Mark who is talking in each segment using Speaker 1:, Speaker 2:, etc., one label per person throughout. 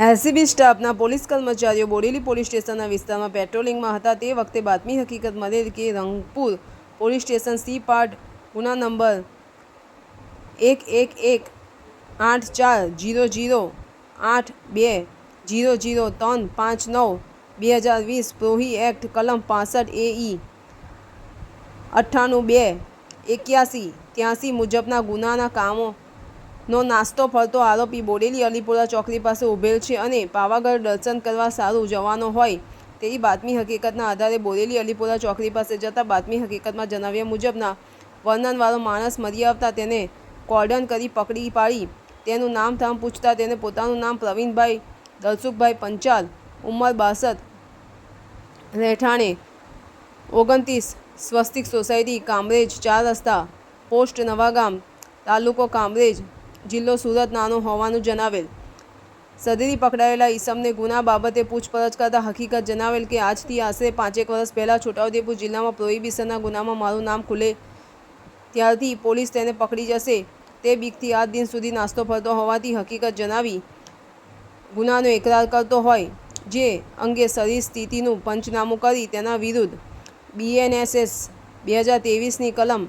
Speaker 1: LCB સ્ટાફના police કર્મચારીઓ Bodeli police સ્ટેશનના વિસ્તારમાં પેટ્રોલિંગમાં હતા. તે વખતે બાતમી હકીકત મળેલ કે Rangpur police station C part ગુના નંબર એક એક એક આઠ ચાર જીરો જીરો આઠ બે જીરો જીરો ત્રણ પાંચ નવ બે હજાર વીસ પ્રોહી એક્ટ કલમ પાસઠ એ ઈ અઠ્ઠાણું બે એક્યાસી ત્યાંસી મુજબના ગુનાના કામો નો નાસ્તો ફરતો આરોપી બોડેલી અલીપુરા ચોકડી પાસે ઉભેલ છે અને પાવાગઢ દર્શન કરવા સારું જવાનો હોય તેવી બાતમી હકીકતના આધારે બોડેલી અલીપુરા ચોકડી પાસે જતા બાતમી હકીકતમાં જણાવ્યા મુજબના વર્ણનવાળો માણસ મરી આવતા તેને કોર્ડન કરી પકડી પાડી. તેનું નામ થામ પૂછતા તેને પોતાનું નામ પ્રવીણભાઈ દલસુખભાઈ પંચાલ, ઉંમર બાસઠ, રહેઠાણે ઓગણત્રીસ, સ્વસ્તિક સોસાયટી, કામરેજ, ચાર રસ્તા, પોસ્ટ નવાગામ, તાલુકો કામરેજ જિલ્લો સુરત નાનો હોવાનું જણાવેલ. સદીથી પકડાયેલા ઈસમને ગુના બાબતે પૂછપરછ કરતા હકીકત જણાવેલ કે આજથી આશરે પાંચેક વર્ષ પહેલાં છોટાઉદેપુર જિલ્લામાં પ્રોહિબિશનના ગુનામાં મારું નામ ખુલે ત્યારથી પોલીસ તેને પકડી જશે. તે બીકથી આજ દિન સુધી નાસ્તો ફરતો હોવાથી હકીકત જણાવી ગુનાનો એકરાર કરતો હોય, જે અંગે શરીર સ્થિતિનું પંચનામું કરી તેના વિરુદ્ધ બીએનએસએસ બે હજાર ત્રેવીસની કલમ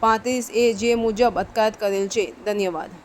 Speaker 1: પાંત્રીસ એ જે મુજબ અટકાયત કરેલ છે. ધન્યવાદ.